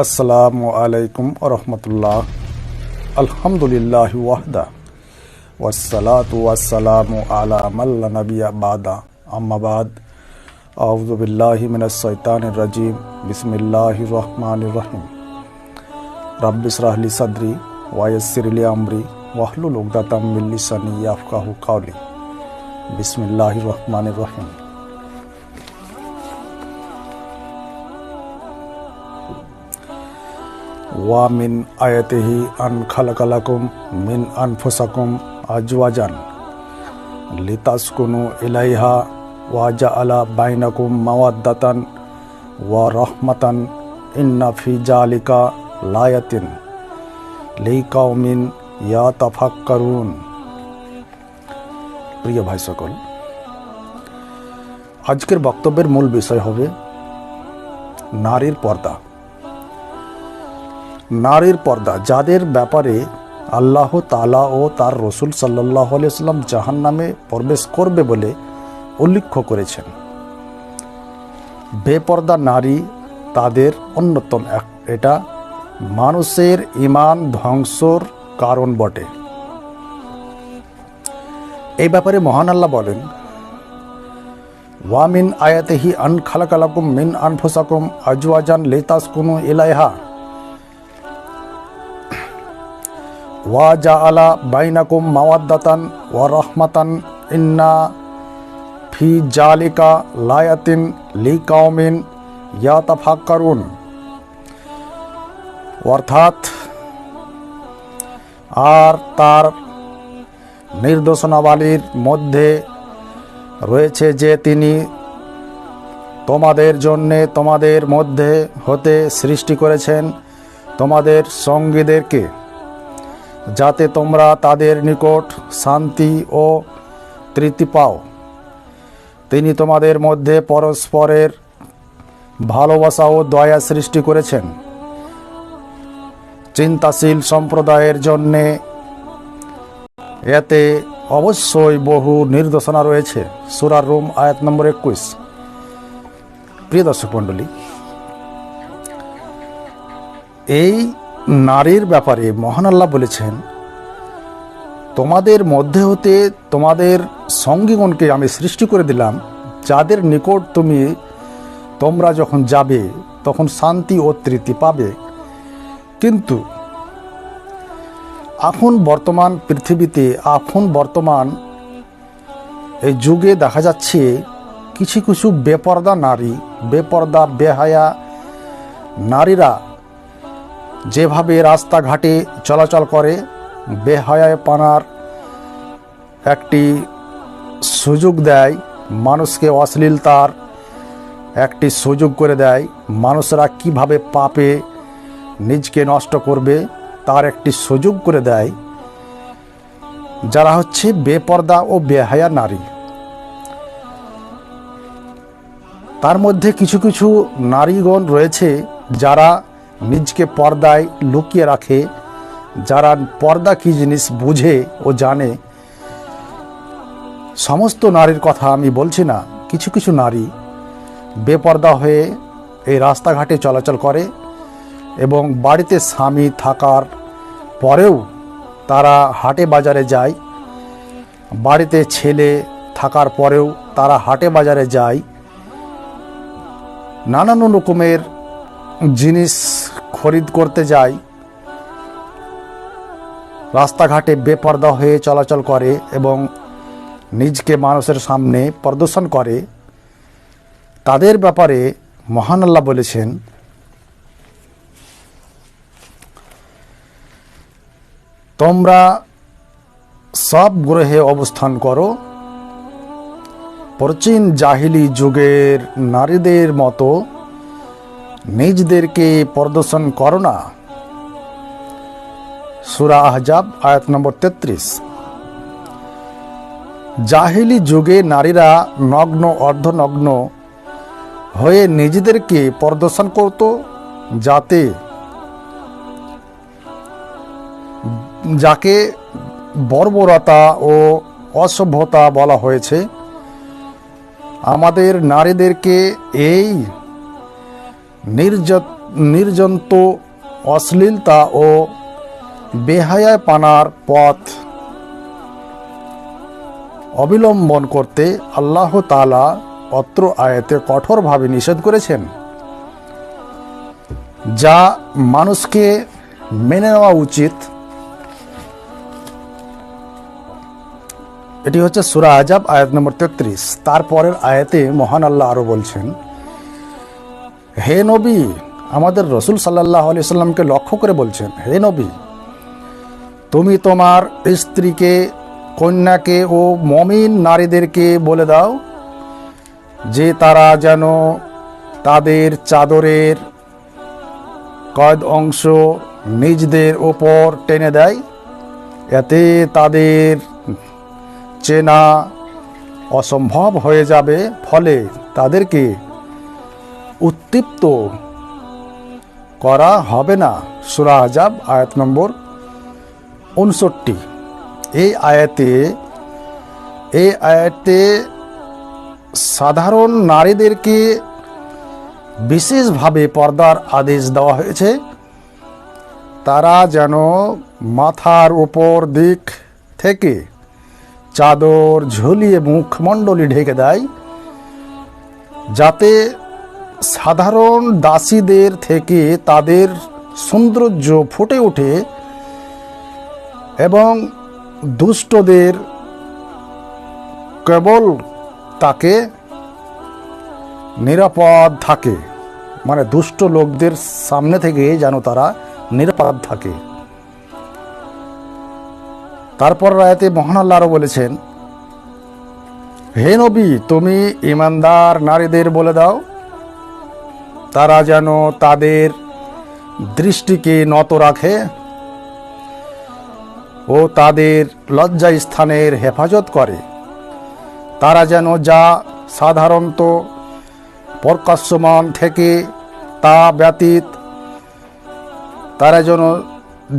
السلام علیکم ورحمۃ اللہ الحمد للہ وحدہ والصلاة والسلام على من النبی بعد. اما بعد، اعوذ باللہ من الشیطان الرجیم، بسم اللہ الرحمن الرحیم. رب اشرح لی صدری ویسر لی امری، واحلل عقدۃ من لسانی یفقهوا قولی. بسم اللہ الرحمن الرحیم. রহমানির রহিম ওয়া মিন আয়াতিহি আন খালাকালাকুম মিন আনফুসাকুম আজওয়াজান লিতাসকুনু ইলাইহা ওয়া জাআলা বাইনাকুম মাওয়াদ্দাতান ওয়া রহমাতান ইন্না ফি জালিকা লায়াতিন লিকাউমিন ইয়াতাফাক্কারুন প্রিয় ভাই সকল আজকের বক্তব্যের মূল বিষয় হবে নারীর পর্দা নারীর পর্দা, যাদের ব্যাপারে আল্লাহ তালা ও তার রসুল সাল্লাহ আলিয়াল্লাম জাহান নামে প্রবেশ করবে বলে উল্লেখ করেছেন। বেপর্দা নারী তাদের অন্যতম এক, এটা মানুষের ইমান ধ্বংসর কারণ বটে। এই ব্যাপারে মহান আল্লাহ বলেন ওয়ামিন আয়াতেহি আন খালাকালাকুম মিন আনফুসাকুম আজওয়াজান লেতাস কুনু ইলাইহা। ওয়া জা আলা বাইনাকুম মাওয়াদ্দাতান ওয়া রহমাতান। ইন্না ফি জালিকা লায়াতিন লি কাউমিন ইয়াতাফাক্কারুন। অর্থাৎ আর তার নির্দেশনাবলীর মধ্যে রয়েছে যে তিনি তোমাদের জন্যে তোমাদের মধ্যে হতে সৃষ্টি করেছেন তোমাদের সঙ্গীদেরকে। যাতে তোমরা তাদের নিকট শান্তি ও তৃপ্তি পাও। তিনি তোমাদের মধ্যে পরস্পরের ভালোবাসা ও দয়া সৃষ্টি করেছেন। চিন্তাশীল সম্প্রদায়ের জন্যে এতে অবশ্যই বহু নির্দেশনা রয়েছে। সুরার রুম, আয়াত নম্বর একুশ। প্রিয় দর্শক মণ্ডলী, এই নারীর ব্যাপারে মহান আল্লাহ বলেছেন, তোমাদের মধ্যে হতে তোমাদের সঙ্গীগণকে আমি সৃষ্টি করে দিলাম, যাদের নিকট তুমি তোমরা যখন যাবে, তখন শান্তি ও তৃপ্তি পাবে। কিন্তু এখন বর্তমান পৃথিবীতে, এখন বর্তমান এই যুগে দেখা যাচ্ছে কিছু কিছু বেপর্দা নারী, বেপর্দা, বেহায়া নারীরা যেভাবে রাস্তাঘাটে চলাচল করে, বেহায়ায় পানার একটি সুযোগ দেয়, মানুষকে অশ্লীলতার একটি সুযোগ করে দেয়, মানুষরা কীভাবে পাপে নিজকে নষ্ট করবে তার একটি সুযোগ করে দেয়। যারা হচ্ছে বেপর্দা ও বেহায়া নারী। তার মধ্যে কিছু কিছু নারীগণ রয়েছে যারা নিজকে পর্দায় লুকিয়ে রাখে। যারা পর্দা কী জিনিস বুঝে ও জানে, সমস্ত নারীর কথা আমি বলছি না, কিছু কিছু নারী বেপর্দা হয়ে এই রাস্তাঘাটে চলাচল করে এবং বাড়িতে স্বামী থাকার পরেও তারা হাটে বাজারে যায়, বাড়িতে ছেলে থাকার পরেও তারা হাটে বাজারে যায়। নানান রকমের জিনিস খরিদ করতে যায় রাস্তাঘাটে বেপর্দা হয়ে চলাচল করে এবং নিজকে মানুষের সামনে প্রদর্শন করে। তাদের ব্যাপারে মহান আল্লাহ বলেছেন, তোমরা সব গ্রহে অবস্থান করো। প্রাচীন জাহিলি যুগের নারীদের মতো নিজদেরকে প্রদর্শন করো না। সুরা আহজাব, আয়াত নম্বর তেত্রিশ। জাহিলি যুগে নারীরা নগ্ন, অর্ধনগ্ন হয়ে নিজেদেরকে প্রদর্শন করত যাতে যাকে বর্বরতা ও অসভ্যতা বলা হয়েছে, আমাদের নারীদেরকে এই নির্জন্ত, অশ্লীলতা ও বেহায়া পানার পথ অবিলম্বন করতে আল্লাহ তালা অত্র আয়াতে কঠোরভাবে নিষেধ করেছেন, যা মানুষকে মেনে নেওয়া উচিত। এটি হচ্ছে সুরা আজাব আয়াত নম্বর তেত্রিশ। তারপরের আয়াতে মহান আল্লাহ আরও বলছেন হে নবী, আমাদের রসুল সাল্লাহ আলি সাল্লামকে লক্ষ্য করে বলছেন, হে নবী, তুমি তোমার স্ত্রীকে, কন্যাকে ও মমিন নারীদেরকে বলে দাও যে তারা যেন তাদের চাদরের কয়েদ অংশ নিজদের ওপর টেনে দেয়, এতে তাদের চেনা অসম্ভব হয়ে যাবে, ফলে তাদেরকে উত্তৃপ্ত। করা হবে না। সুরা আজাব আয়াত নম্বর উনষট্টি এই আয়াতে এই আয়াতে সাধারণ নারীদেরকে বিশেষভাবে পর্দার আদেশ দেওয়া হয়েছে। তারা যেন মাথার উপর দিক থেকে চাদর ঝুলিয়ে মুখমণ্ডলী ঢেকে দেয়, যাতে সাধারণ দাসীদের থেকে তাদের সৌন্দর্য ফুটে ওঠে এবং দুষ্টদের কেবল তাকে নিরাপদ থাকে মানে দুষ্ট লোকদের সামনে থেকে যেন তারা নিরাপদ থাকে। তারপর রায়তে মহান আল্লাহ বলেছেন, হে নবী, তুমি ইমানদার নারীদের বলে দাও তারা যেন তাদের দৃষ্টিকে নত রাখে ও তাদের লজ্জা স্থানের হেফাজত করে। তারা যেন যা সাধারণত প্রকাশ্যমান থেকে তা ব্যতীত, তারা যেন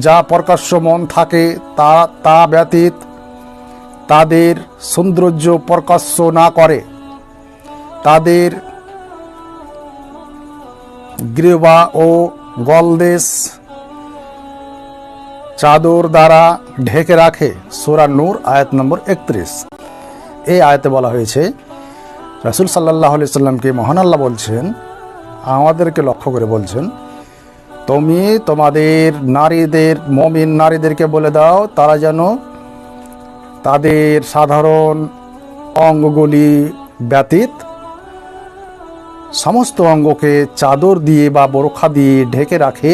যা প্রকাশ্যমন থাকে তা তা ব্যতীত তাদের সৌন্দর্য প্রকাশ্য না করে। তাদের গ্রীবা ও গলদেশ চাদর দ্বারা ঢেকে রাখে। সোরা নূর, আয়াত নম্বর একত্রিশ। এই আয়াতে বলা হয়েছে, রাসুল সাল্লাহ আলি সাল্লামকে মহান আল্লাহ বলছেন, আমাদেরকে লক্ষ্য করে বলছেন, তুমি তোমাদের নারীদের, মমিন নারীদেরকে বলে দাও, তারা যেন তাদের সাধারণ অঙ্গগুলি ব্যতীত সমস্ত অঙ্গকে চাদর দিয়ে বা বোরখা দিয়ে ঢেকে রাখে।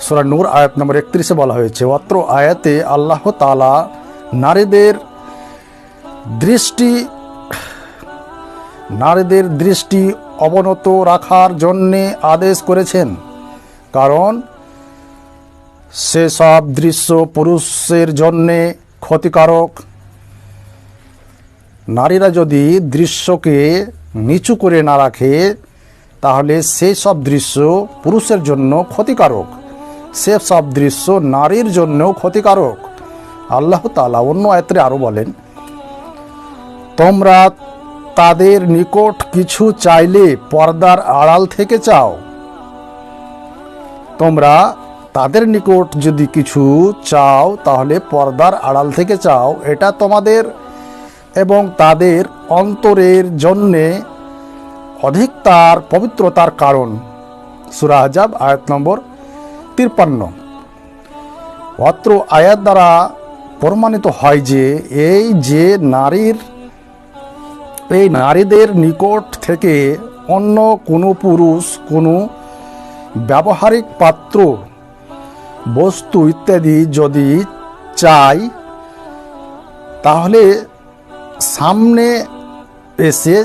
সুরা নূর আয়াত নম্বর একত্রিশে বলা হয়েছে, অত্র আয়াতে আল্লাহ তালা নারীদের দৃষ্টি নারীদের দৃষ্টি অবনত রাখার জন্যে আদেশ করেছেন। কারণ সেসব দৃশ্য পুরুষের জন্যে ক্ষতিকারক। নারীরা যদি দৃশ্যকে নিচু করে না রাখে, তাহলে সেই সব দৃশ্য পুরুষের জন্য ক্ষতিকারক। সে সব দৃশ্য নারীর জন্যও ক্ষতিকারক। আল্লাহ তালা অন্য আয়ত্রে আরও বলেন, তোমরা তাদের নিকট কিছু চাইলে পর্দার আড়াল থেকে চাও। তোমরা তাদের নিকট যদি কিছু চাও, তাহলে পর্দার আড়াল থেকে চাও। এটা তোমাদের এবং তাদের অন্তরের জন্যে অধিক তার পবিত্রতার কারণ। সুরাহজাব আয়াত নম্বর তিপ্পান্ন অত্র আয়াত দ্বারা প্রমাণিত হয় যে, এই যে নারীর, এই নারীদের নিকট থেকে অন্য কোনো পুরুষ, কোনো ব্যবহারিক পাত্র, বস্তু ইত্যাদি যদি চাই তাহলে সামনে এসে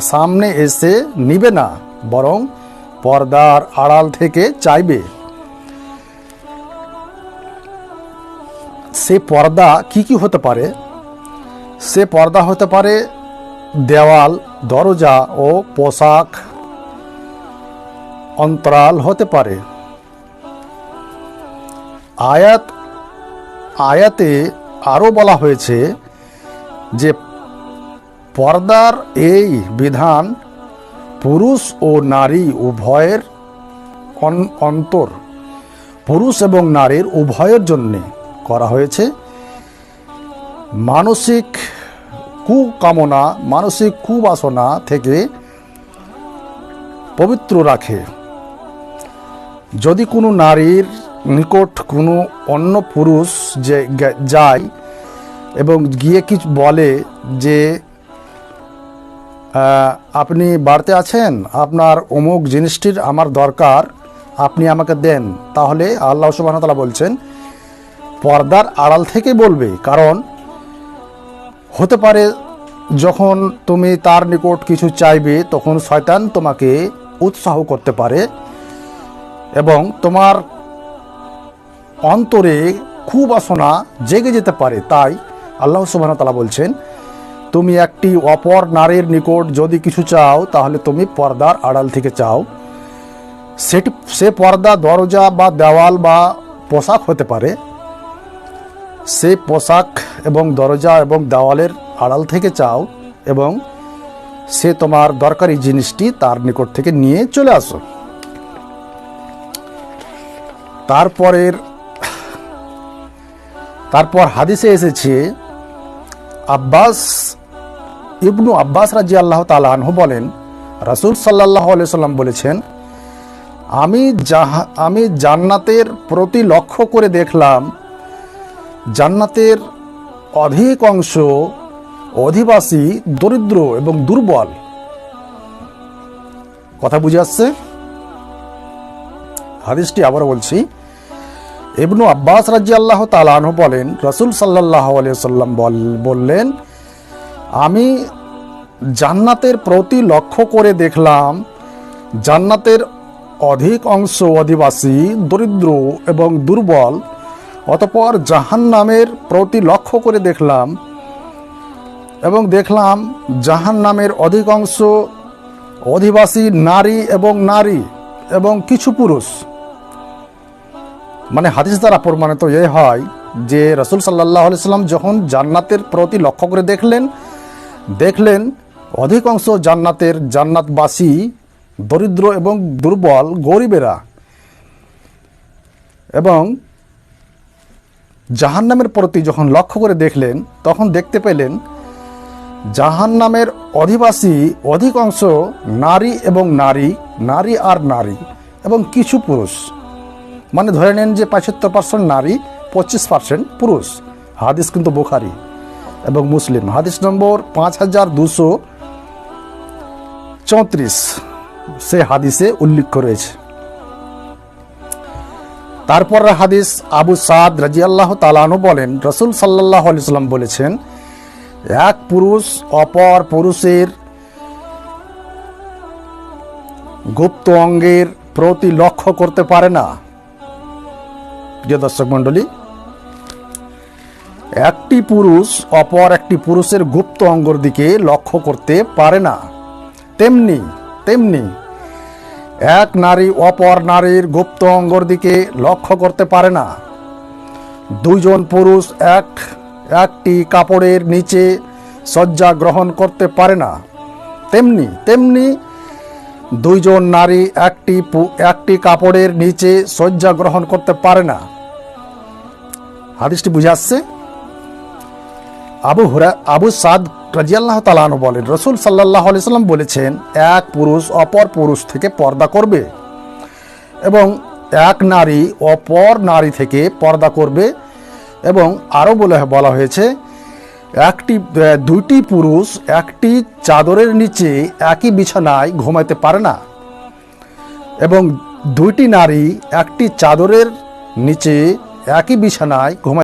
সামনে এসে নিবে না, বরং পর্দার আড়াল থেকে চাইবে। সে পর্দা কি কি হতে পারে? সে পর্দা হতে পারে দেওয়াল, দরজা ও পোশাক। অন্তরাল হতে পারে। আয়াত, আয়াতে আরও বলা হয়েছে যে পর্দার এই বিধান পুরুষ ও নারী উভয়ের অন- অন্তর। পুরুষ এবং নারীর উভয়ের জন্যে করা হয়েছে। মানসিক কুকামনা, মানসিক কুবাসনা থেকে পবিত্র রাখে। যদি কোনো নারীর নিকট কোনো অন্য পুরুষ যে যায় এবং গিয়ে কিছু বলে যে আপনি বাড়িতে আছেন? আপনার অমুক জিনিসটির আমার দরকার, আপনি আমাকে দেন। তাহলে আল্লাহ সুবাহ তালা বলছেন, পর্দার আড়াল থেকে বলবে, কারণ হতে পারে যখন তুমি তার নিকট কিছু চাইবে, তখন শয়তান তোমাকে উৎসাহ করতে পারে এবং তোমার অন্তরে খুব আসনা জেগে যেতে পারে। তাই আল্লাহ সুবাহ তালা বলছেন তুমি একটি অপর নারীর নিকট যদি কিছু চাও, তাহলে তুমি পর্দার আড়াল থেকে চাও। সেটি, সে পর্দা, দরজা বা দেওয়াল বা পোশাক হতে পারে। সে পোশাক এবং দরজা এবং দেওয়ালের আড়াল থেকে চাও এবং সে তোমার দরকারি জিনিসটি তার নিকট থেকে নিয়ে চলে আসো। তারপরের, তারপর হাদিসে এসেছে, আব্বাস ইবনু আব্বাস রাজি আল্লাহ তালাহ বলেন, রাসুল সাল্লাহ সাল্লাম বলেছেন, আমি জাহা, আমি জান্নাতের প্রতি লক্ষ্য করে দেখলাম, জান্নাতের অধিক অংশ অধিবাসী, দরিদ্র এবং দুর্বল। কথা বুঝে আসছে? হাদিসটি আবার বলছি, ইবনু আব্বাস রাজি আল্লাহ তালাহ বলেন, রসুল সাল্লাহ আলিয়া সাল্লাম বললেন আমি জান্নাতের প্রতি লক্ষ্য করে দেখলাম, জান্নাতের অধিক অংশ অধিবাসী, দরিদ্র এবং দুর্বল, অতপর জাহান নামের প্রতি লক্ষ্য করে দেখলাম এবং দেখলাম জাহান নামের অধিকাংশ অধিবাসী নারী এবং নারী এবং কিছু পুরুষ। মানে হাদিস দ্বারা প্রমাণিত এ হয় যে রসুল সাল্লাহ সাল্লাম যখন জান্নাতের প্রতি লক্ষ্য করে দেখলেন দেখলেন অধিকাংশ জান্নাতের জান্নাতবাসী দরিদ্র এবং দুর্বল গরিবেরা। এবং জাহান্নামের প্রতি যখন লক্ষ্য করে দেখলেন, তখন দেখতে পেলেন জাহান্নামের অধিবাসী অধিকাংশ নারী এবং নারী নারী আর নারী এবং কিছু পুরুষ। মানে ধরে নেন যে পঁচাত্তর পার্সেন্ট নারী, পঁচিশ পার্সেন্ট পুরুষ। হাদিস কিন্তু বোখারি। এবং মুসলিম। হাদিস নম্বর পাঁচ হাজার দুশো চৌত্রিশ। সে হাদিসে উল্লেখ রয়েছে। তারপর হাদিস আবু সাদ রাজিয়াল্লাহ তালানু বলেন, রসুল সাল্লাহ সাল্লাম বলেছেন, এক পুরুষ অপর পুরুষের গুপ্ত অঙ্গের প্রতি লক্ষ্য করতে পারে না। প্রিয় দর্শক মণ্ডলী একটি পুরুষ অপর একটি পুরুষের গুপ্ত অঙ্গর দিকে লক্ষ্য করতে পারে না। তেমনি তেমনি এক নারী অপর নারীর গুপ্ত অঙ্গর দিকে লক্ষ্য করতে পারে না। দুইজন পুরুষ এক, একটি কাপড়ের নিচে শয্যা গ্রহণ করতে পারে না। তেমনি তেমনি দুইজন নারী একটি একটি কাপড়ের নিচে শয্যা গ্রহণ করতে পারে না। হাদিসটি বুঝে আসছে? আবু হুরা, আবু সাদ রাজিয়াল্লাহ তালানো বলেন, রসুল সাল্লাহ সাল্লাম বলেছেন, এক পুরুষ অপর পুরুষ থেকে পর্দা করবে এবং এক নারী অপর নারী থেকে পর্দা করবে এবং আরও বলে, বলা হয়েছে, একটি দুইটি পুরুষ একটি চাদরের নিচে একই বিছানায় ঘুমাইতে পারে না এবং দুইটি নারী একটি চাদরের নিচে একই বিছানায় ঘুমাই